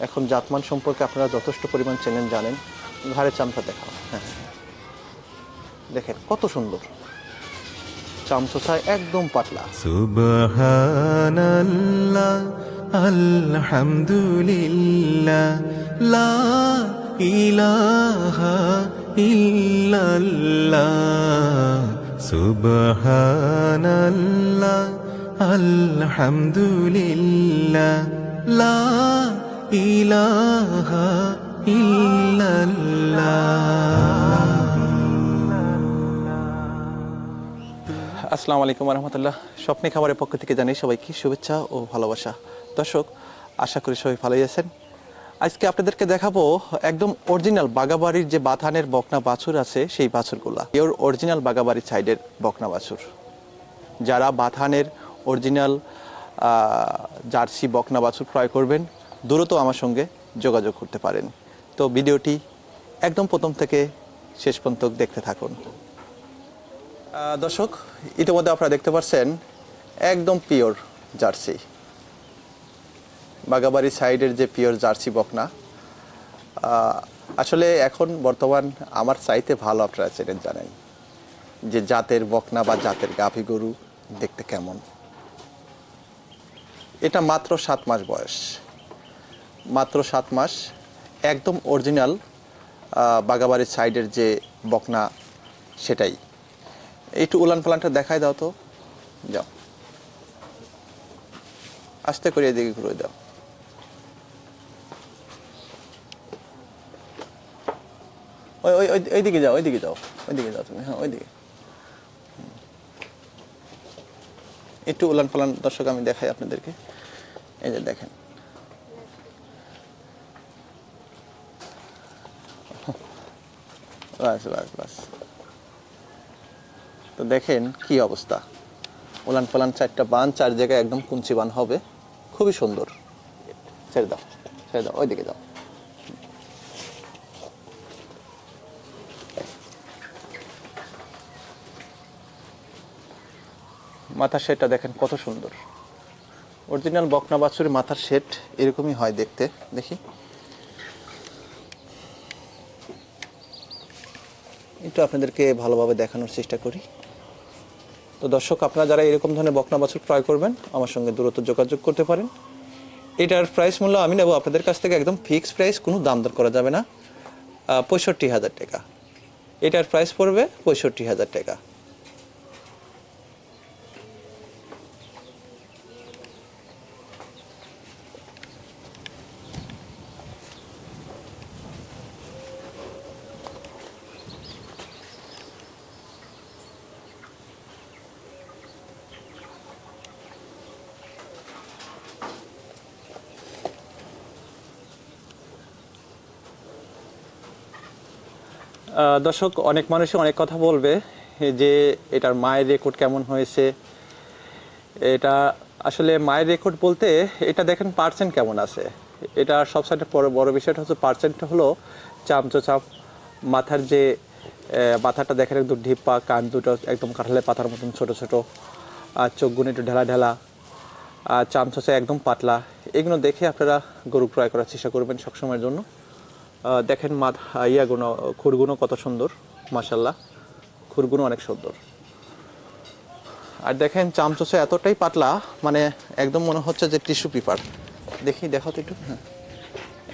এখন জাতমান সম্পর্কে আপনারা যথেষ্ট পরিমাণ চেনেন, জানেন। ঘাড়ে চামচা দেখাও। হ্যাঁ। দেখেন, কত সুন্দর। চামচোচায় একদম পাতলা। সুবহানাল্লাহ, আলহামদুলিল্লাহ, লা ইলাহা ইল্লাল্লাহ। সুবহানাল্লাহ, আলহামদুলিল্লাহ, লা আসসালামু আলাইকুম রহমতুল্লাহ স্বপ্নে খাবারের পক্ষ থেকে জানাই সবাইকে শুভেচ্ছা ও ভালোবাসা। দর্শক, আশা করি সবাই ভালোই আছেন। আজকে আপনাদেরকে দেখাবো একদম অরিজিনাল বাগাবাড়ির যে বাথানের বকনা বাছুর আছে, সেই বাছুরগুলা। এর অরিজিনাল বাগাবাড়ির সাইডের বকনা বাছুর। যারা বাথানের অরিজিনাল জার্সি বকনা বাছুর ক্রয় করবেন দ্রুত আমার সঙ্গে যোগাযোগ করতে পারেন। তো ভিডিওটি একদম প্রথম থেকে শেষ পর্যন্ত দেখতে থাকুন। দর্শক, ইতিমধ্যে আপনারা দেখতে পাচ্ছেন, একদম পিওর জার্সি। বাগাবাড়ি সাইডের যে পিওর জার্সি বকনা আসলে এখন বর্তমান আমার চাইতে ভালো আপনারা চেনেন জানেন যে জাতের বকনা বা জাতের গাভী গরু দেখতে কেমন। এটা মাত্র সাত মাস বয়স। মাত্র সাত মাস, একদম অরিজিনাল বাগাবাড়ির সাইডের যে বকনা, সেটাই। একটু উলান পালানটা দেখাই দাও তো। যাও। আস্তে করে এদিকে ঘুরে দাও। ওই ওই ওই, ওইদিকে যাও ওইদিকে যাও ওইদিকে যাও তুমি হ্যাঁ ওইদিকে। একটু উলান পালান দর্শক আমি দেখাই আপনাদেরকে। এই যে দেখেন। বাস বাস বাস। তো দেখেন কি অবস্থা। উলান পালান চারটা বান চার জায়গায় একদম কুঞ্চি বান হবে। খুবই সুন্দর। ছেড়ে দাও ছেড়ে দাও, ওইদিকে দাও মাথার শেডটা দেখেন কত সুন্দর। অরিজিনাল বকনা বাছুরের মাথার শেড এরকমই হয় দেখতে। দেখি। একটু আপনাদেরকে ভালোভাবে দেখানোর চেষ্টা করি। তো দর্শক, আপনারা যারা এরকম ধরনের বকনা বাছুর ক্রয় করবেন, আমার সঙ্গে দূরত্ব যোগাযোগ করতে পারেন। এটার প্রাইস মূল্য আমি নেব আপনাদের কাছ থেকে একদম ফিক্সড প্রাইস কোনো দাম দর করা যাবে না। পঁয়ষট্টি হাজার টাকা। এটার প্রাইস পড়বে পঁয়ষট্টি হাজার টাকা। দর্শক, অনেক মানুষই অনেক কথা বলবে যে এটার মায়ের রেকর্ড কেমন হয়েছে। এটা আসলে মায়ের রেকর্ড বলতে এটা দেখেন পার্সেন্ট কেমন আছে। এটা সবসাইডে বড় বড় বিষয়টা হচ্ছে পার্সেন্টটা হলো চামচো চাপ মাথার যে মাথাটা দেখেন একদম ঢিপা, কান দুটো একদম কাঁঠালের পাতার মতন ছোট ছোট। আর চোখগুলো একটু ঢেলা ঢেলা। আর চামচোচা একদম পাতলা। এগুলো দেখে আপনারা গরু ক্রয় করার চেষ্টা করবেন সবসময়ের জন্য। দেখেন মাথা ইয়াগুলো খুরগুনো কত সুন্দর মাসাল্লাহ খুরগুনো অনেক সুন্দর। আর দেখেন চামচোচা এতটাই পাতলা মানে একদম মনে হচ্ছে যে টিস্যু পেপার। দেখি দেখো তো একটু। হ্যাঁ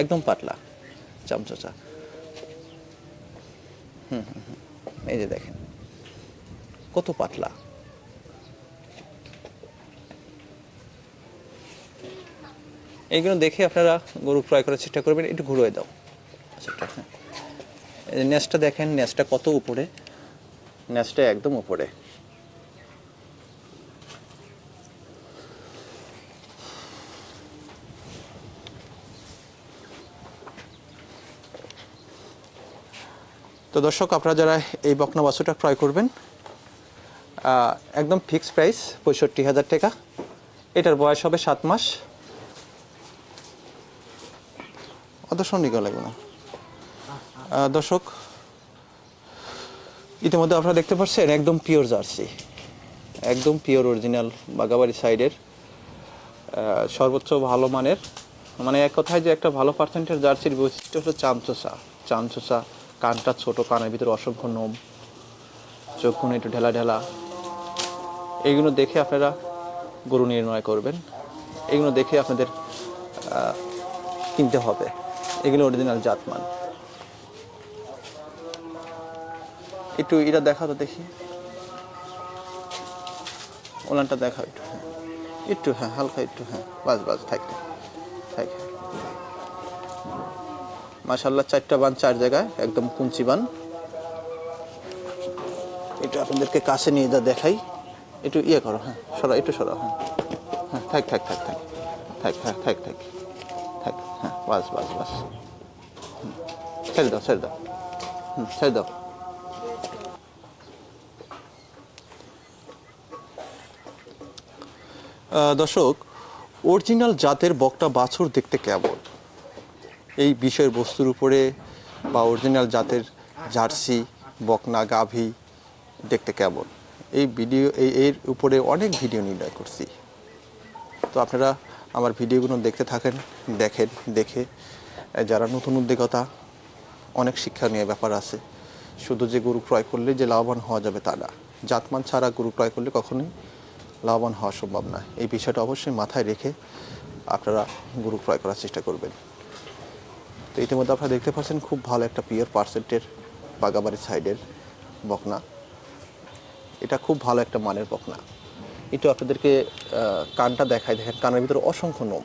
একদম পাতলা চামচোচা। হুম হুম এই যে দেখেন, কত পাতলা। এইগুলো দেখে আপনারা গরু ক্রয় করার চেষ্টা করবেন, একটু ঘুরে দাও। নেসটা দেখেন নেসটা কত উপরে? নেসটা একদম উপরে। তো দর্শক, আপনারা যারা এই বকনা ক্রয় করবেন একদম ফিক্সড প্রাইস পঁয়ষট্টি হাজার টাকা। এটার বয়স হবে সাত মাস। অত সন্নিক লাগবে না। দর্শক, ইতিমধ্যে আপনারা দেখতে পাচ্ছেন একদম পিওর জার্সি একদম পিওর অরিজিনাল বাগাবাড়ি সাইডের সর্বোচ্চ ভালো মানের। মানে এক কথায় যে একটা ভালো পার্সেন্টের জার্সির বৈশিষ্ট্য হলো চামচোসা চামচোসা, কানটা ছোট, কানের ভিতরে অসংখ্য নোম চোখগুলো একটু ঢেলা ঢেলা। এইগুলো দেখে আপনারা গরু নির্ণয় করবেন। এগুলো দেখে আপনাদের কিনতে হবে। এগুলো অরিজিনাল জাতমান। একটু এটা দেখা তো দেখি। ওলানটা দেখা একটু হ্যাঁ। একটু হ্যাঁ হালকা একটু হ্যাঁ। বাস বাস থাক থাক, মাশাল্লাহ চারটা বান চার জায়গায় একদম কুঞ্চি বান। একটু আপনাদেরকে কাছে নিয়ে যা দেখাই। একটু ইয়ে করো হ্যাঁ সরা একটু সরা হ্যাঁ। হ্যাঁ থাক থাক থাক থাক। থাক থাক থাক থাক থাক হ্যাঁ বাস বাস বাস। ছেড়ে দাও ছেড়ে দাও। হুম ছেড়ে দাও। দর্শক অরিজিনাল জাতের বকটা বাছুর দেখতে কেমন? এই বিষয়ের বস্তুর উপরে বা অরিজিনাল জাতের জার্সি, বকনা, গাভী দেখতে কেমন? এই ভিডিও এই, এর উপরে অনেক ভিডিও নির্ণয় করছি। তো আপনারা আমার ভিডিওগুলো দেখতে থাকেন, দেখেন, দেখে যারা নতুন উদ্যোগতা অনেক শিক্ষণীয় ব্যাপার আছে। শুধু যে গরু ক্রয় করলে যে লাভবান হওয়া যাবে তা না। জাতমান ছাড়া গরু ক্রয় করলে কখনোই লাভবান হওয়া সম্ভব না এই বিষয়টা অবশ্যই মাথায় রেখে আপনারা গরু ক্রয় করার চেষ্টা করবেন। তো ইতিমধ্যে আপনারা দেখতে পাচ্ছেন খুব ভালো একটা পিওর পার্সেন্টের বাগাবাড়ি সাইডের বকনা। এটা খুব ভালো একটা মানের বকনা। একটু আপনাদেরকে কানটা দেখায় দেখেন, কানের ভিতরে অসংখ্য নোম।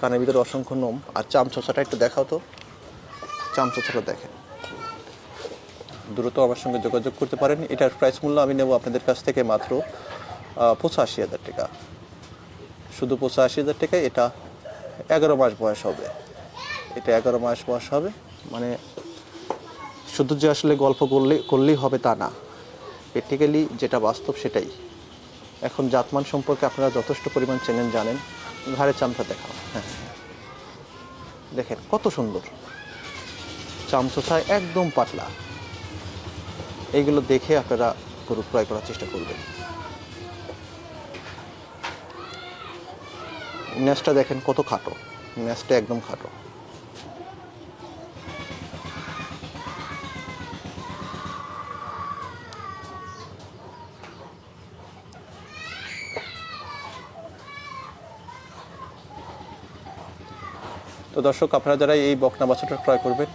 কানের ভিতরে অসংখ্য নোম। আর চামচোচাটা একটু দেখাও তো। চামচোচাটা দেখেন। দ্রুত আমার সঙ্গে যোগাযোগ করতে পারেন। এটার প্রাইস মূল্য আমি নেব আপনাদের কাছ থেকে মাত্র পঁচাশি হাজার টাকা। শুধু পঁচাশি হাজার টাকা, এটা এগারো মাস বয়স হবে। এটা এগারো মাস বয়স হবে মানে শুধু যে আসলে গল্প করলে করলেই হবে তা না। প্র্যাকটিক্যালি যেটা বাস্তব সেটাই। এখন জাতমান সম্পর্কে আপনারা যথেষ্ট পরিমাণ চেনেন, জানেন। ঘাড়ে চামচা দেখাও। হ্যাঁ। দেখেন, কত সুন্দর। চামচোসায় একদম পাতলা। এইগুলো দেখে আপনারা গরু ক্রয় করার চেষ্টা করবেন। ন্যাসটা দেখেন কত খাটো। ন্যাসটা একদম খাটো। তো দর্শক, আপনারা যারা এই বকনা বাছুরটা ক্রয় করবেন,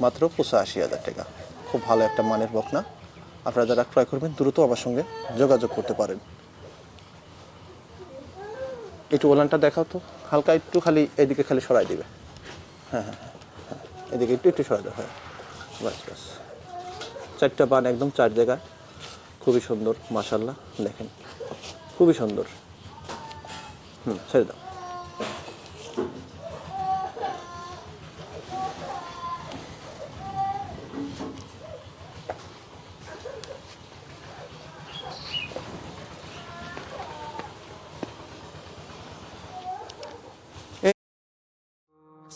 মাত্র পঁচাশি হাজার টাকা। খুব ভালো একটা মানের বকনা। আপনারা যারা ক্রয় করবেন, দ্রুত আমার সঙ্গে যোগাযোগ করতে পারেন। একটু ওলানটা দেখাও তো। হালকা একটু খালি এদিকে খালি সরাই দিবে। হ্যাঁ হ্যাঁ হ্যাঁ, হ্যাঁ। এদিকে একটু একটু সরাই দেবে হ্যাঁ। বাস বাস। চারটা পান একদম চার জায়গায়। খুবই সুন্দর মাসাল্লাহ দেখেন খুবই সুন্দর। হুম ছেড়ে দাও।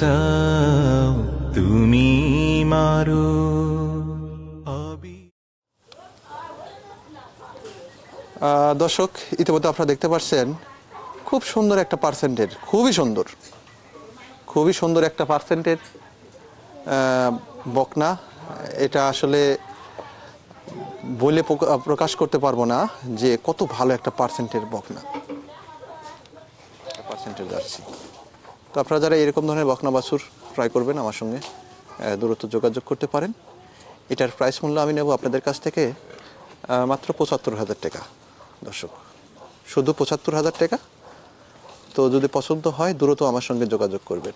বাঁচাও তুমি মারো দর্শক, ইতিমধ্যে আপনারা দেখতে পাচ্ছেন খুব সুন্দর একটা পার্সেন্টের খুবই সুন্দর খুবই সুন্দর একটা পার্সেন্টের বকনা। এটা আসলে বলে প্রকাশ করতে পারব না যে কত ভালো একটা পার্সেন্টের বকনা। পার্সেন্টের জার্সি তো আপনারা যারা এরকম ধরনের বকনা বাছুর ক্রয় করবেন আমার সঙ্গে দূরত্ব যোগাযোগ করতে পারেন। এটার প্রাইস মূল্য আমি নেব আপনাদের কাছ থেকে মাত্র পঁচাত্তর হাজার টাকা। দর্শক, শুধু পঁচাত্তর হাজার টাকা? তো যদি পছন্দ হয়, দ্রুত আমার সঙ্গে যোগাযোগ করবেন।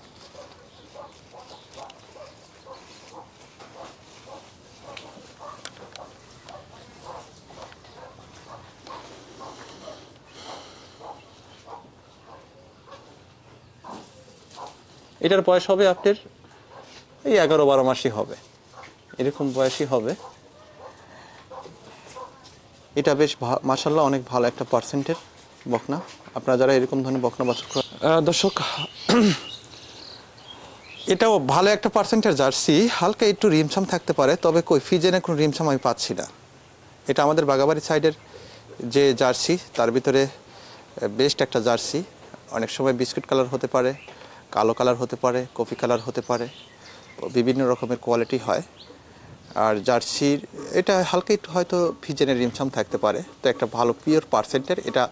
এটার বয়স হবে আপনার? এই এগারো বারো মাসই হবে। এরকম বয়সই হবে। এটা বেশ মাসাল্লাহ অনেক ভালো একটা পার্সেন্টের বকনা। আপনারা যারা এরকম ধরনের বকনা বাছুর দর্শক, এটাও ভালো একটা পার্সেন্টের জার্সি। হালকা একটু রিমছাম থাকতে পারে, তবে কই, ফিজেনে কোনো রিমছাম আমি পাচ্ছি না। এটা আমাদের বাগাবাড়ি সাইডের যে জার্সি, তার ভিতরে বেস্ট একটা জার্সি। অনেক সময় বিস্কুট কালার হতে পারে কালো কালার হতে পারে, কফি কালার হতে পারে, বিভিন্ন রকমের কোয়ালিটি হয়। আর জার্সির, এটা হালকা একটু হয়তো ফিজেনের রিমছাম থাকতে পারে, তো একটা ভালো পিওর পার্সেন্টের, এটা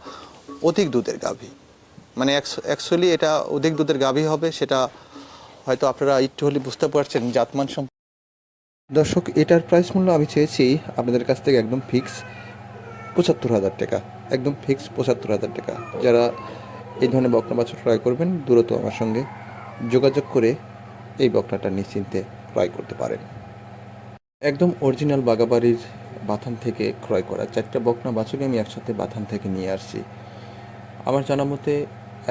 অধিক দুধের গাভী। মানে অ্যাকচুয়ালি এটা অধিক দুধের গাভী হবে, সেটা হয়তো আপনারা একটু হলে বুঝতে পারছেন জাতমান সম্প দর্শক, এটার প্রাইস মূল্য আমি চেয়েছি আপনাদের কাছ থেকে একদম ফিক্স পঁচাত্তর হাজার টাকা, একদম ফিক্স পঁচাত্তর হাজার টাকা। যারা এই ধরনের বকনা বাছুর ক্রয় করবেন। দ্রুত আমার সঙ্গে যোগাযোগ করে এই বকনাটা নিশ্চিন্তে ক্রয় করতে পারেন। একদম অরিজিনাল বাগাবাড়ির বাথান থেকে ক্রয় করা চারটা বকনা বাছুরই আমি একসাথে বাথান থেকে নিয়ে আসছি। আমার জানা মতে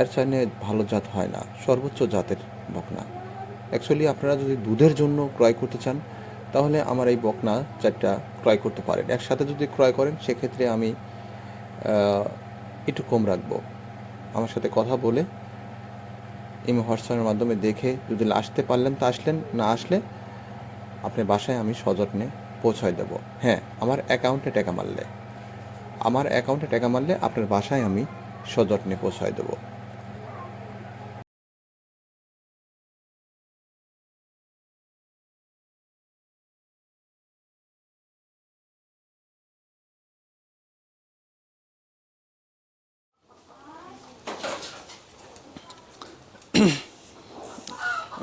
এর চাইনে ভালো জাত হয় না, সর্বোচ্চ জাতের বকনা। অ্যাকচুয়ালি আপনারা যদি দুধের জন্য ক্রয় করতে চান, তাহলে আমার এই বকনা চারটা ক্রয় করতে পারেন। একসাথে যদি ক্রয় করেন, সেক্ষেত্রে আমি একটু কম রাখব। আমার সাথে কথা বলে ইমো হোয়াটসঅ্যাপের মাধ্যমে দেখে যদি আসতে পারলেন তা আসলেন, না আসলে আপনার বাসায় আমি সযত্নে পৌঁছায় দেব। হ্যাঁ আমার অ্যাকাউন্টে টাকা মারলে। আমার অ্যাকাউন্টে টাকা মারলে আপনার বাসায় আমি সযত্নে পৌঁছায় দেবো।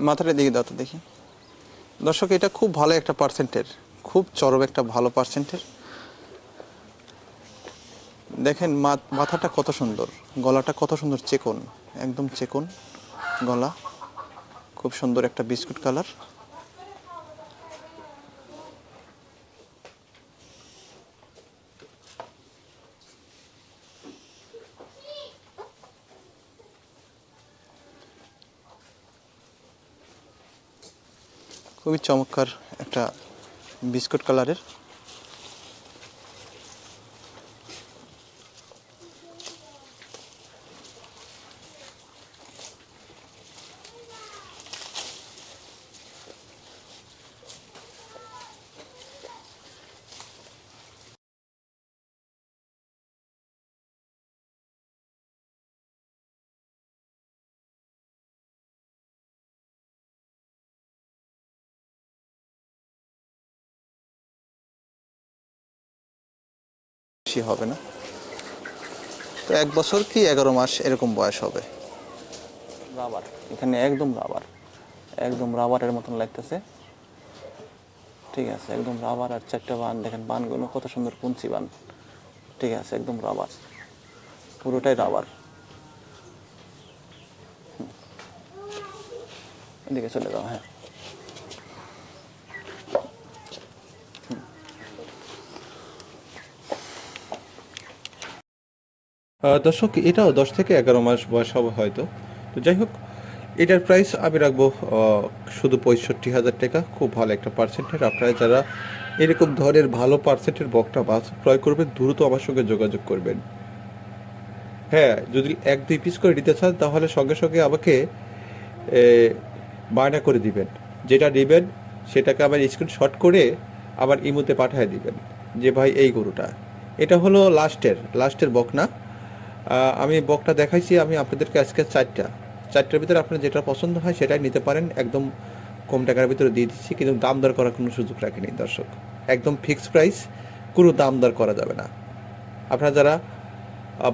মাথাটা দিকে দাও তো দেখি। দর্শক, এটা খুব ভালো একটা পার্সেন্টের খুব চরম একটা ভালো পার্সেন্টের দেখেন মাথাটা কত সুন্দর, গলাটা কত সুন্দর চেকন, একদম চেকন গলা, খুব সুন্দর একটা বিস্কুট কালার খুবই চমৎকার একটা বিস্কুট কালারের বেশি হবে না। তো এক বছর কি এগারো মাস এরকম বয়স হবে? রাবার, এখানে একদম রাবার, একদম রাবারের মতন লাগতেছে। ঠিক আছে, একদম রাবার আর চারটা বান, দেখেন বানগুলো কত সুন্দর কুঞ্চি বান। ঠিক আছে, একদম রাবার, পুরোটাই রাবার। এদিকে চলে যাও হ্যাঁ। দর্শক, এটাও দশ থেকে এগারো মাস বয়স হবে হয়তো। তো যাই হোক, এটার প্রাইস আমি রাখব শুধু পঁয়ষট্টি হাজার টাকা। খুব ভালো একটা পার্সেন্টের আপনারা যারা এরকম ধরনের ভালো পার্সেন্টের বকটা মাছ ক্রয় করবেন, দ্রুত আমার সঙ্গে যোগাযোগ করবেন। হ্যাঁ যদি এক দুই পিস করে নিতে চান, তাহলে সঙ্গে সঙ্গে আমাকে বায়না করে দিবেন। যেটা নেবেন, সেটাকে আবার স্ক্রিনশট করে আবার ইমোতে পাঠিয়ে দিবেন। যে ভাই, এই গরুটা। এটা হলো লাস্টের লাস্টের বকনা। আমি বকটা দেখাইছি, আমি আপনাদেরকে আজকে চারটা। চারটার ভিতরে আপনার যেটা পছন্দ হয় সেটাই নিতে পারেন। একদম কম টাকার ভিতরে দিয়ে দিচ্ছি, কিন্তু দাম দর করার কোনো সুযোগ রাখেনি, দর্শক। একদম ফিক্সড প্রাইস কোনো দাম দর করা যাবে না। আপনারা যারা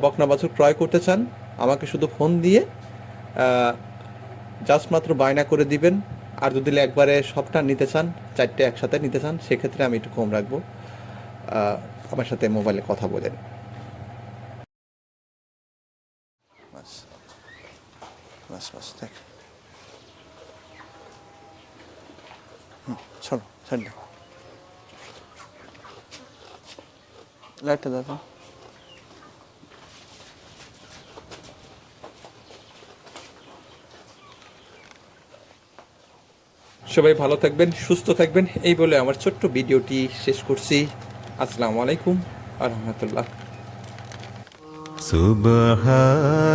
বকনা বাছুর ক্রয় করতে চান, আমাকে শুধু ফোন দিয়ে জাস্ট মাত্র বায়না করে দিবেন। আর যদি একবারে সবটা নিতে চান, চারটে একসাথে নিতে চান, সেক্ষেত্রে আমি একটু কম রাখব। আমার সাথে মোবাইলে কথা বলেন বাস বাস বাস দেখ হুম ছাড়ো ছাড় দাও লাইটটা দেখো সবাই ভালো থাকবেন সুস্থ থাকবেন এই বলে আমার ছোট্ট ভিডিওটি শেষ করছি। আসসালামু আলাইকুম আ রহমতুল্লাহ সুবহানাল্লাহ।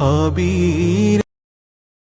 আবির